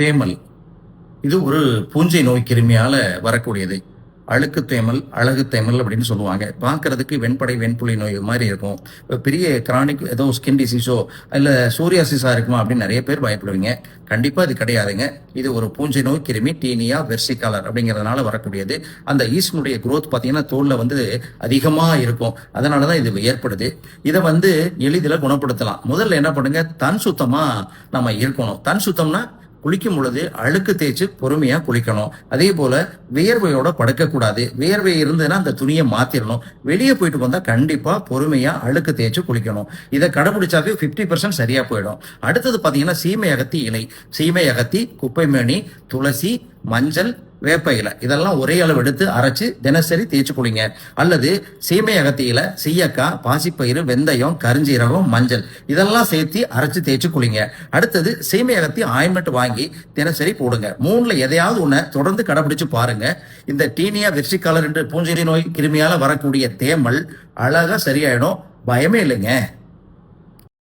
தேமல். இது ஒரு பூஞ்சை நோய் கிருமியால வரக்கூடியது. அழுக்கு தேமல் அழகு தேமல் அப்படின்னு சொல்லுவாங்க. பார்க்கறதுக்கு வெண்படை வெண்புலி நோய் மாதிரி இருக்கும். பெரிய கிரானிக் ஏதோ ஸ்கின் டிசீஸோ இல்லை சூரியாசிஸா இருக்குமா அப்படின்னு நிறைய பேர் பயப்படுவீங்க. கண்டிப்பா இது கிடையாதுங்க. இது ஒரு பூஞ்சை நோய் கிருமி டீனியா வெர்சிகாலர் அப்படிங்கிறதுனால வரக்கூடியது. அந்த ஈஸ்டினுடைய குரோத் பார்த்தீங்கன்னா தோல்ல வந்து அதிகமா இருக்கும். அதனால தான் இது ஏற்படுது. இதை வந்து எளிதில் குணப்படுத்தலாம். முதல்ல என்ன பண்ணுங்க? தன் சுத்தமா நம்ம இருக்கணும். தன் சுத்தம்னா குளிக்கும் பொழுது அழுக்கு தேய்ச்சி பொறுமையா குளிக்கணும். அதே போல வியர்வையோட படுக்கக்கூடாது. வியர்வை இருந்ததுன்னா அந்த துணியை மாத்திரணும். வெளியே போயிட்டு வந்தா கண்டிப்பா பொறுமையா அழுக்கு தேய்ச்சி குளிக்கணும். இதை கடைபிடிச்சாவே 50% பர்சன்ட் சரியா போயிடும். அடுத்தது பாத்தீங்கன்னா சீமை அகத்தி இலை. சீமை அகத்தி குப்பைமேனி துளசி மஞ்சள் வேப்ப இலை இதெல்லாம் ஒரே அளவு எடுத்து அரைச்சு தினசரி தேய்ச்சி குளிங்க. அல்லது சீமை அகத்தியில சீயக்காய் பாசிப்பயிறு வெந்தயம் கருஞ்சீரகம் மஞ்சள் இதெல்லாம் சேர்த்து அரைச்சு தேய்ச்சி குளிங்க. அடுத்தது சீமை அகத்தி ஆயின்மெண்ட் வாங்கி தினசரி போடுங்க. மூணுல எதையாவது ஒன்று தொடர்ந்து கடைபிடிச்சு பாருங்க. இந்த டீனியா வெர்சிகாலர் என்று பூஞ்செரி நோய் கிருமியால வரக்கூடிய தேமல் அழகா சரியாயிடும். பயமே இல்லைங்க.